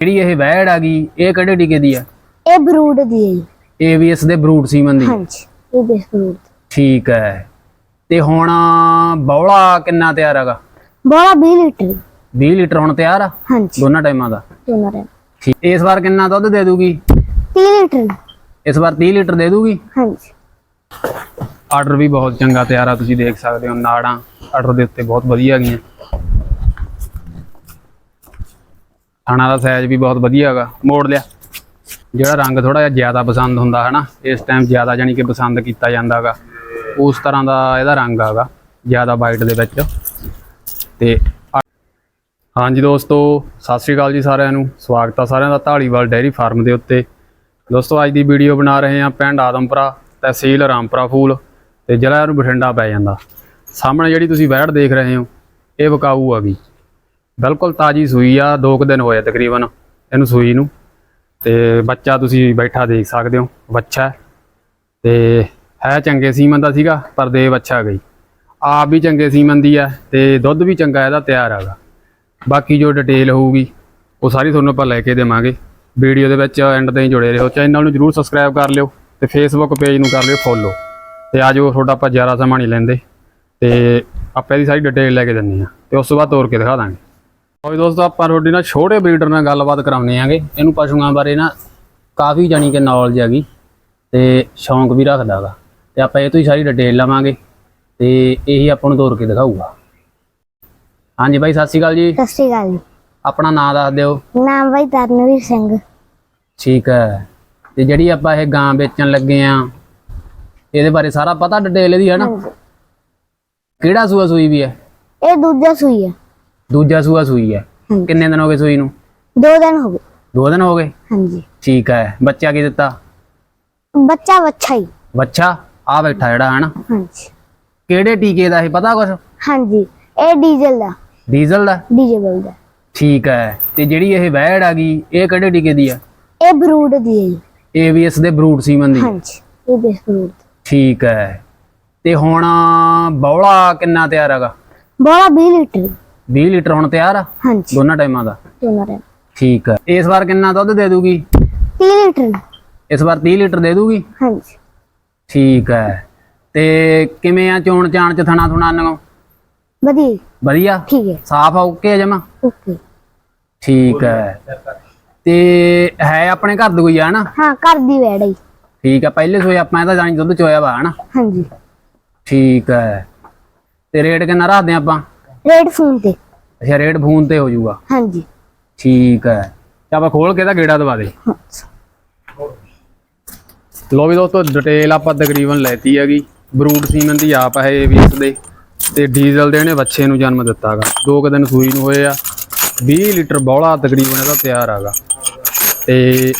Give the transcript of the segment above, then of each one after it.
ਜਿਹੜੀ ਇਹ ਵੈੜ ਆ ਗਈ? ਇਹ ਕਿਹੜੇ ਟੀਕੇ ਦੀ ਆ? ਇਹ ਬਰੂਡ ਦੀ ਹੈ ਜੀ। ਏਵੀਐਸ ਦੇ ਬਰੂਟ ਸੀਮਨ ਦੀ? ਹਾਂਜੀ ਇਹ ਬੇਸ ਬਰੂਡ ਠੀਕ ਹੈ। ਤੇ ਹੁਣ ਬੌਲਾ ਕਿੰਨਾ ਤਿਆਰ ਹੈਗਾ? ਬੋਲਾ 20 ਲੀਟਰ। 20 ਲੀਟਰ ਹੁਣ ਤਿਆਰ ਆ? ਹਾਂਜੀ। ਦੋਨਾਂ ਟਾਈਮਾਂ ਦਾ? ਦੋਨਾਂ ਦੇ ਠੀਕ। ਇਸ ਵਾਰ ਕਿੰਨਾ ਦੁੱਧ ਦੇ ਦੂਗੀ? 30 ਲੀਟਰ। ਇਸ ਵਾਰ 30 ਲੀਟਰ ਦੇ ਦੂਗੀ? ਹਾਂਜੀ। ਆਰਡਰ ਵੀ ਬਹੁਤ ਚੰਗਾ ਤਿਆਰ ਆ ਤੁਸੀਂ ਦੇਖ ਸਕਦੇ ਹੋ ਨਾੜਾਂ ਆਰਡਰ ਦੇ ਉੱਤੇ ਬਹੁਤ ਵਧੀਆ ਹੈਗੀਆਂ ਥਾਣਾ ਦਾ ਸਾਈਜ਼ ਵੀ ਬਹੁਤ ਵਧੀਆ ਹੈਗਾ, ਮੋੜ ਲਿਆ। ਜਿਹੜਾ ਰੰਗ ਥੋੜਾ ਜਿਹਾ ਜ਼ਿਆਦਾ ਪਸੰਦ ਹੁੰਦਾ ਹੈ ਨਾ ਇਸ ਟਾਈਮ ਜ਼ਿਆਦਾ ਜਾਨੀ ਕਿ ਪਸੰਦ ਕੀਤਾ ਜਾਂਦਾ ਹੈਗਾ। ਉਸ ਤਰ੍ਹਾਂ ਦਾ ਇਹਦਾ ਰੰਗ ਹੈਗਾ, ਜ਼ਿਆਦਾ ਵਾਈਟ ਦੇ ਵਿੱਚ। ਤੇ ਹਾਂਜੀ ਦੋਸਤੋ, ਸਤਿ ਸ਼੍ਰੀ ਅਕਾਲ ਜੀ ਸਾਰਿਆਂ ਨੂੰ। ਸਵਾਗਤ ਆ ਸਾਰਿਆਂ ਦਾ ਢਾਲੀਵਾਲ ਡੈਰੀ ਫਾਰਮ ਦੇ ਉੱਤੇ। ਦੋਸਤੋ, ਅੱਜ ਦੀ ਵੀਡੀਓ ਬਣਾ ਰਹੇ ਹਾਂ ਪਿੰਡ ਆਦਮਪੁਰਾ, ਤਹਿਸੀਲ ਰਾਮਪੁਰਾ ਫੂਲ, ਤੇ ਜ਼ਿਲ੍ਹਾ ਨੂੰ ਬਠਿੰਡਾ ਪੈ ਜਾਂਦਾ। ਸਾਹਮਣੇ ਜਿਹੜੀ ਤੁਸੀਂ ਵੈੜ ਦੇਖ ਰਹੇ ਹੋ, ਇਹ ਵਿਕਾਊ ਆ ਗਈ। ਬਿਲਕੁਲ ਤਾਜੀ ਸੂਈ ਆ, ਦੋ ਕੁ ਦਿਨ ਹੋਏ ਤਕਰੀਬਨ ਇਹਨੂੰ ਸੂਈ ਨੂੰ। ਤੇ ਬੱਚਾ ਤੁਸੀਂ ਬੈਠਾ ਦੇਖ ਸਕਦੇ ਹੋ, ਬੱਚਾ ਹੈ। ਤੇ ਹੈ ਚੰਗੇ ਸੀਮਨ ਦਾ ਸੀਗਾ, ਪਰ ਦੇ ਬੱਚਾ ਗਈ। ਆਪ ਵੀ ਚੰਗੇ ਸੀਮਨ ਦੀ ਆ ਤੇ ਦੁੱਧ ਵੀ ਚੰਗਾ ਇਹਦਾ ਤਿਆਰ ਹੈਗਾ। ਬਾਕੀ ਜੋ ਡਿਟੇਲ ਹੋਊਗੀ, ਉਹ ਸਾਰੀ ਤੁਹਾਨੂੰ ਆਪਾਂ ਲੈ ਕੇ ਦੇਵਾਂਗੇ। ਵੀਡੀਓ ਦੇ ਵਿੱਚ ਐਂਡ ਤਾਈਂ ਜੁੜੇ ਰਹੋ ਚੈਨਲ ਨੂੰ ਜਰੂਰ ਸਬਸਕ੍ਰਾਈਬ ਕਰ ਲਿਓ ਤੇ ਫੇਸਬੁੱਕ ਪੇਜ ਨੂੰ ਕਰ ਲਿਓ ਫੋਲੋ ਤੇ ਆਜੋ ਤੁਹਾਡਾ ਆਪਾਂ ਜ਼ਿਆਦਾ ਸਮਾਂ ਨਹੀਂ ਲੈਂਦੇ। ਤੇ ਆਪਾਂ ਇਹਦੀ ਸਾਰੀ ਡਿਟੇਲ ਲੈ ਕੇ ਦਿੰਦੇ ਆ ਤੇ ਉਸ ਤੋਂ ਬਾਅਦ ਤੋਰ ਕੇ ਦਿਖਾ ਦਾਂਗੇ। ਹੋਈ ਦੋਸਤੋ ਆਪਾਂ ਤੁਹਾਡੀ ਨਾਲ ਛੋਟੇ ਬਰੀਡਰ ਨਾਲ ਗੱਲਬਾਤ ਕਰਾਉਂਦੇ ਆਂਗੇ ਇਹਨੂੰ ਪਸ਼ੂਆਂ ਬਾਰੇ ਨਾ ਕਾਫੀ ਜਾਣੀ ਕਿ ਨੌਲੇਜ ਹੈਗੀ ਤੇ ਸ਼ੌਂਕ ਵੀ ਰੱਖਦਾ ਗਾ। ਤੇ ਆਪਾਂ ਇਹ ਤੋਂ ਹੀ ਸਾਰੀ ਡਿਟੇਲ ਲਵਾਂਗੇ ਤੇ ਇਹੀ ਆਪਾਂ ਨੂੰ ਤੋਰ ਕੇ ਦਿਖਾਊਗਾ। ਹਾਂਜੀ ਬਾਈ ਸਤਿ ਸ਼੍ਰੀ ਅਕਾਲ ਜੀ। ਸਤਿ ਸ਼੍ਰੀ ਅਕਾਲ ਜੀ। ਆਪਣਾ ਨਾਮ ਦੱਸ ਦਿਓ। ਨਾਮ ਬਾਈ ਤਰਨਵੀਰ ਸਿੰਘ। ਠੀਕ ਹੈ। ਤੇ ਜਿਹੜੀ ਆਪਾਂ ਇਹ ਗਾਂ ਵੇਚਣ ਲੱਗੇ ਆ ਇਹਦੇ ਬਾਰੇ ਸਾਰਾ ਪਤਾ ਡਿਟੇਲ ਇਹਦੀ ਹੈ ਨਾ? ਕਿਹੜਾ ਸੂਆ ਸੂਈ ਵੀ ਹੈ? ਇਹ ਦੂਜਾ ਸੂਈ ਹੈ। ਦੂਜਾ ਸੂਆ ਸੂਈ ਹੈ। ਹਾਂਜੀ। ਕਿੰਨੇ ਦਿਨ ਹੋ ਗਏ ਸੂਈ ਨੂੰ? ਦੋ ਦਿਨ ਹੋ ਗਏ। ਦੋ ਦਿਨ ਹੋ ਗਏ? ਹਾਂਜੀ। ਠੀਕ ਹੈ। ਬੱਚਾ ਕੀ ਦਿੱਤਾ? ਬੱਚਾ ਬੱਚਾ ਹੀ। ਬੱਚਾ ਆ ਬੈਠਾ ਜਿਹੜਾ ਹੈ ਨਾ ਹਾਂਜੀ। ਕਿਹੜੇ ਟੀਕੇ ਦਾ ਇਹ ਪਤਾ ਕੁਛ? ਹਾਂਜੀ ਇਹ ਡੀਜ਼ਲ ਦਾ। ਡੀਜ਼ਲ ਦਾ? ਡੀਜ਼ਲ ਦਾ। ਠੀਕ ਹੈ। ਤੇ ਜਿਹੜੀ ਇਹ ਵੈੜ ਆ ਗਈ ਇਹ ਕਿਹੜੇ ਟੀਕੇ ਦੀ ਆ? ਇਹ ਬਰੂਡ ਦੀ ਹੈ ਜੀ। ਏਵੀਐਸ ਦੇ ਬਰੂਟ ਸੀਮਨ ਦੀ। ਹਾਂਜੀ ਇਹ ਬੇਸ ਬਰੂਡ ਠੀਕ ਹੈ। ਤੇ ਹੁਣ ਬੌਲਾ ਕਿੰਨਾ ਤਿਆਰ ਹੈਗਾ? ਬੋਲਾ 20 ਲੀਟਰ। 20 ਲੀਟਰ ਹੁਣ ਤਿਆਰ ਆ? ਹਾਂਜੀ। ਦੋਨਾਂ ਟਾਈਮਾਂ ਦਾ? ਦੋਨਾਂ ਠੀਕ ਹੈ ਇਸ ਵਾਰ ਕਿੰਨਾ ਦੁੱਧ ਦੇ ਦੂਗੀ? 30 ਲੀਟਰ ਇਸ ਵਾਰ 30 ਲੀਟਰ ਦੇ ਦੂਗੀ? ਹਾਂਜੀ। ਠੀਕ ਹੈ ਤੇ ਕਿਵੇਂ ਆ ਚੋਣ ਚਾਣ ਚ ਥਣਾ ਥੁਣਾ ਨੂੰ ਵਧੀਆ। ਵਧੀਆ? ਠੀਕ ਹੈ। ਸਾਫ਼ ਆ ਓਕੇ ਜਮਾ? ਓਕੇ। ਠੀਕ ਹੈ ਤੇ ਹੈ ਆਪਣੇ ਘਰ ਦੀ ਕੋਈ ਆ ਨਾ ਹਾਂ ਘਰ ਦੀ ਵੈੜ ਹੈ। ਠੀਕ ਹੈ ਪਹਿਲੇ ਸੋਏ ਆਪਾਂ ਇਹਦਾ ਜਾਣੀ ਦੁੱਧ ਚੋਇਆ ਵਾ ਹਨਾ? ਹਾਂਜੀ। ਠੀਕ ਹੈ ਤੇ ਰੇਟ ਕਿੰਨਾ ਰੱਖਦੇ ਆਪਾਂ? ਰੇਡ ਫੋਨ ਤੇ। ਅੱਛਾ ਰੇਟ ਫੋਨ ਤੇ ਹੋ ਜਾਊਗਾ। ਹਾਂਜੀ। ਠੀਕ ਹੈ। ਤੇ ਆਪਾਂ ਖੋਲ ਕੇ ਤਾਂ ਗੇੜਾ ਦਵਾ ਦੇ। ਲੋ ਵੀ ਦੋਸਤੋ ਡਿਟੇਲ ਆਪਾਂ ਤਕਰੀਬਨ ਲੈਤੀ ਹੈਗੀ। ਬਰੂਟ ਸੀਮਨ ਦੀ ਆਪ ਹੈ ਏਵੀਐਸ ਦੇ। ਤੇ ਡੀਜ਼ਲ ਦੇ ਇਹਨੇ ਬੱਚੇ ਨੂੰ ਜਨਮ ਦਿੱਤਾਗਾ। ਦੋ ਕੁ ਦਿਨ ਸੂਈ ਨੂੰ ਹੋਏ ਆ। 20 ਲੀਟਰ ਬੌਲਾ ਤਕਰੀਬਨ ਇਹਦਾ ਤਿਆਰ ਹੈਗਾ ਤੇ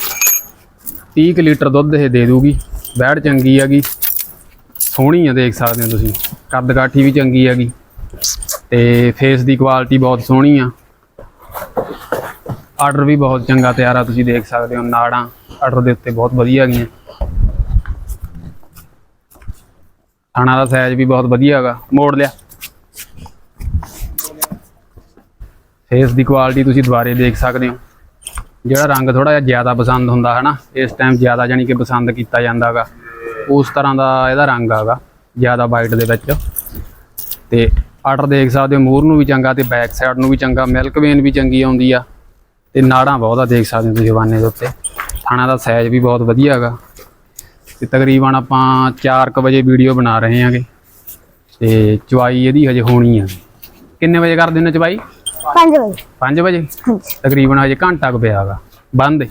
30 ਕੁ ਲੀਟਰ ਦੁੱਧ ਇਹ ਦੇ ਦੂਗੀ। ਬੈੜ ਚੰਗੀ ਹੈਗੀ। ਸੋਹਣੀ ਆ ਦੇਖ ਸਕਦੇ ਹੋ ਤੁਸੀਂ। ਕੱਦ ਕਾਠੀ ਵੀ ਚੰਗੀ ਹੈਗੀ। ਤੇ ਫੇਸ ਦੀ ਕੁਆਲਿਟੀ ਬਹੁਤ ਸੋਹਣੀ ਆ। ਆਰਡਰ ਵੀ ਬਹੁਤ ਚੰਗਾ, ਤਿਆਰ ਆ, ਤੁਸੀਂ ਦੇਖ ਸਕਦੇ ਹੋ, ਨਾੜਾਂ ਆਰਡਰ ਦੇ ਉੱਤੇ ਬਹੁਤ ਵਧੀਆ ਹੈਗੀਆਂ ਥਾਣਾ ਦਾ ਸਾਈਜ਼ ਵੀ ਬਹੁਤ ਵਧੀਆ ਹੈਗਾ, ਮੋੜ ਲਿਆ। ਫੇਸ ਦੀ ਕੁਆਲਿਟੀ ਤੁਸੀਂ ਦੁਬਾਰੇ ਦੇਖ ਸਕਦੇ ਹੋ। ਜਿਹੜਾ ਰੰਗ ਥੋੜਾ ਜਿਹਾ ਜ਼ਿਆਦਾ ਪਸੰਦ ਹੁੰਦਾ ਹੈ ਨਾ ਇਸ ਟਾਈਮ ਜ਼ਿਆਦਾ ਜਾਨੀ ਕਿ ਪਸੰਦ ਕੀਤਾ ਜਾਂਦਾ ਹੈਗਾ। ਉਸ ਤਰ੍ਹਾਂ ਦਾ ਇਹਦਾ ਰੰਗ ਹੈਗਾ, ਜ਼ਿਆਦਾ ਵਾਈਟ ਦੇ ਵਿੱਚ। ਤੇ ਆਰਡਰ ਦੇਖ ਸਕਦੇ ਹੋ ਮੂਰ ਨੂੰ ਵੀ ਚੰਗਾ ਤੇ ਬੈਕ ਸਾਈਡ ਨੂੰ ਵੀ ਚੰਗਾ ਮਿਲਕ ਵੇਨ ਵੀ ਚੰਗੀ ਆਉਂਦੀ ਆ ਤੇ ਨਾੜਾਂ ਬਹੁਤ ਆ ਦੇਖ ਸਕਦੇ ਹੋ ਤੁਸੀਂ ਦੇ ਉੱਤੇ। ਥਾਣਾ ਦਾ ਸਾਈਜ਼ ਵੀ ਬਹੁਤ ਵਧੀਆ ਹੈਗਾ। ਤੇ ਤਕਰੀਬਨ ਆਪਾਂ 4:00 ਵਜੇ ਵੀਡੀਓ ਬਣਾ ਰਹੇ ਹਾਂਗੇ। ਤੇ ਚਵਾਈ ਇਹਦੀ ਹਜੇ ਹੋਣੀ ਆ। ਕਿੰਨੇ ਵਜੇ ਕਰ ਦਿੰਦੇ ਚਵਾਈ 5 ਵਜੇ। 5 ਵਜੇ? ਤਕਰੀਬਨ ਹਜੇ ਘੰਟਾ ਕੁ ਪਿਆ ਹੈਗਾ। ਬੰਦ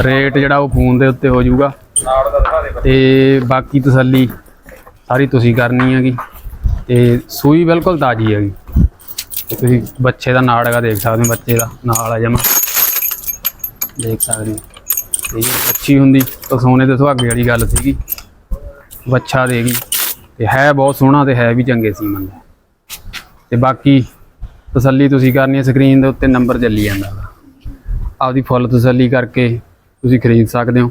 ਰੇਟ ਜਿਹੜਾ ਉਹ ਫੋਨ ਦੇ ਉੱਤੇ ਹੋ ਜਾਊਗਾ। ਤੇ ਬਾਕੀ ਤਸੱਲੀ ਸਾਰੀ ਤੁਸੀਂ ਕਰਨੀ ਹੈਗੀ। ਤੇ ਸੂਈ ਬਿਲਕੁਲ ਤਾਜੀ ਹੈਗੀ। ਤੇ ਤੁਸੀਂ ਬੱਚੇ ਦਾ ਨਾੜ ਹੈਗਾ ਦੇਖ ਸਕਦੇ ਹੋ, ਬੱਚੇ ਦਾ ਨਾਲ ਆ ਜਮਾ। ਦੇਖ ਸਕਦੇ ਹੋ। ਤੇ ਇਹ ਬੱਚੀ ਹੁੰਦੀ ਤਾਂ ਸੋਨੇ ਦੇ ਸੁਹਾਗੇ ਵਾਲੀ ਗੱਲ ਸੀਗੀ। ਬੱਚਾ ਦੇਗੀ ਤੇ ਹੈ ਬਹੁਤ ਸੋਹਣਾ ਤੇ ਹੈ ਵੀ ਚੰਗੇ ਸੀਮਨ ਦਾ। ਤੇ ਬਾਕੀ ਤਸੱਲੀ ਤੁਸੀਂ ਕਰਨੀ ਹੈ, ਸਕਰੀਨ ਦੇ ਉੱਤੇ ਨੰਬਰ ਚੱਲੀ ਜਾਂਦਾ ਆਪਦੀ ਫੁੱਲ ਤਸੱਲੀ ਕਰਕੇ ਤੁਸੀਂ ਖਰੀਦ ਸਕਦੇ ਹੋ।